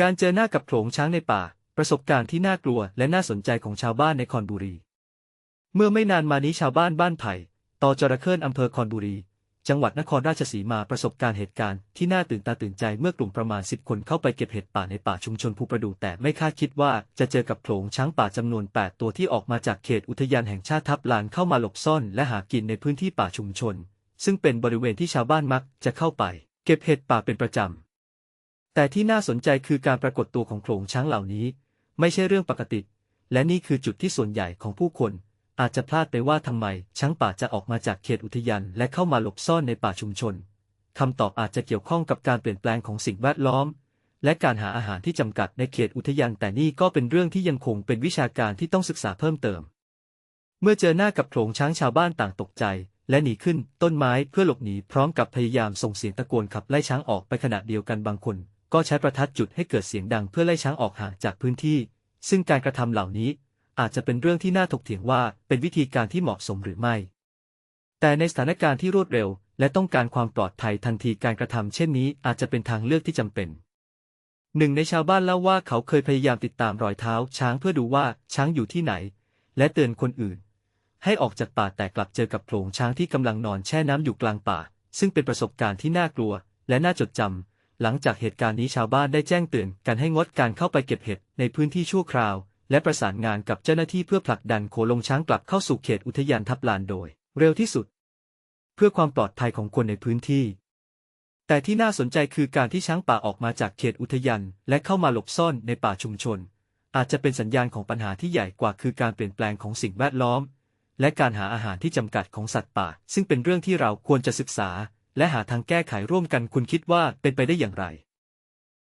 การเจอหน้ากับโขลงช้างในป่า ประสบการณ์ที่น่ากลัวและน่าสนใจของชาวบ้านในคอนบุรี เมื่อไม่นานมานี้ชาวบ้านบ้านไผ่ต่อจระเข้นอำเภอคอนบุรี จังหวัดนครราชสีมาประสบการณ์เหตุการณ์ที่น่าตื่นตาตื่นใจเมื่อกลุ่มประมาณ10คนเข้าไปเก็บเห็ดป่าในป่าชุมชนภูประดูแต่ไม่คาดคิดว่าจะเจอกับโขลงช้างป่าจำนวน 8 ตัวที่ออกมาจากเขตอุทยานแห่งชาติทับลานเข้ามาหลบซ่อนและหากินในพื้นที่ป่าชุมชน ซึ่งเป็นบริเวณที่ชาวบ้านมักจะเข้าไป เก็บเห็ดป่าเป็นประจำ แต่ที่น่าสนใจคือการปรากฏตัวของโขลงช้างเหล่านี้ ไม่ใช่เรื่องปกติ และนี่คือจุดที่ส่วนใหญ่ของผู้คน อาจจะพลาดไปว่าทำไมช้างป่าจะออกมาจากเขตอุทยานและเข้ามาหลบซ่อนในป่าชุมชนคำตอบอาจจะเกี่ยวข้องกับการเปลี่ยนแปลงของสิ่งแวดล้อม และการหาอาหารที่จำกัดในเขตอุทยานแต่นี่ก็เป็นเรื่องที่ยังคงเป็นวิชาการที่ต้องศึกษาเพิ่มเติม เมื่อเจอหน้ากับโขลงช้างชาวบ้านต่างตกใจและหนีขึ้นต้นไม้เพื่อหลบหนีพร้อมกับพยายามส่งเสียงตะโกนขับไล่ช้างออกไปขณะเดียวกันบางคน ก็ใช้ประทัดจุดให้เกิดเสียงดังเพื่อไล่ช้างออกห่างจากพื้นที่ ซึ่งการกระทำเหล่านี้อาจจะเป็นเรื่องที่น่าถกเถียงว่าเป็นวิธีการที่เหมาะสมหรือไม่ แต่ในสถานการณ์ที่รวดเร็ว และต้องการความปลอดภัยทันทีการกระทำเช่นนี้อาจจะเป็นทางเลือกที่จำเป็น หนึ่งในชาวบ้านเล่าว่าเขาเคยพยายามติดตามรอยเท้าช้างเพื่อดูว่าช้างอยู่ที่ไหน และเตือนคนอื่น ให้ออกจากป่าแต่กลับเจอกับโขลงช้างที่กำลังนอนแช่น้ำอยู่กลางป่า ซึ่งเป็นประสบการณ์ที่น่ากลัว และน่าจดจำ หลังจากเหตุการณ์นี้ชาวบ้านได้แจ้งเตือนกันให้งดการเข้าไปเก็บเห็ดในพื้นที่ชั่วคราว และประสานงานกับเจ้าหน้าที่เพื่อผลักดันโขลงช้างกลับเข้าสู่เขตอุทยานทับลานโดย เร็วที่สุด เพื่อความปลอดภัยของคนในพื้นที่ แต่ที่น่าสนใจคือการที่ช้างป่าออกมาจากเขตอุทยานและเข้ามาหลบซ่อนในป่าชุมชน อาจจะเป็นสัญญาณของปัญหาที่ใหญ่กว่าคือการเปลี่ยนแปลงของสิ่งแวดล้อม และการหาอาหารที่จำกัดของสัตว์ป่า ซึ่งเป็นเรื่องที่เราควรจะศึกษา และหาทางแก้ไขร่วมกันคุณคิดว่าเป็นไปได้อย่างไร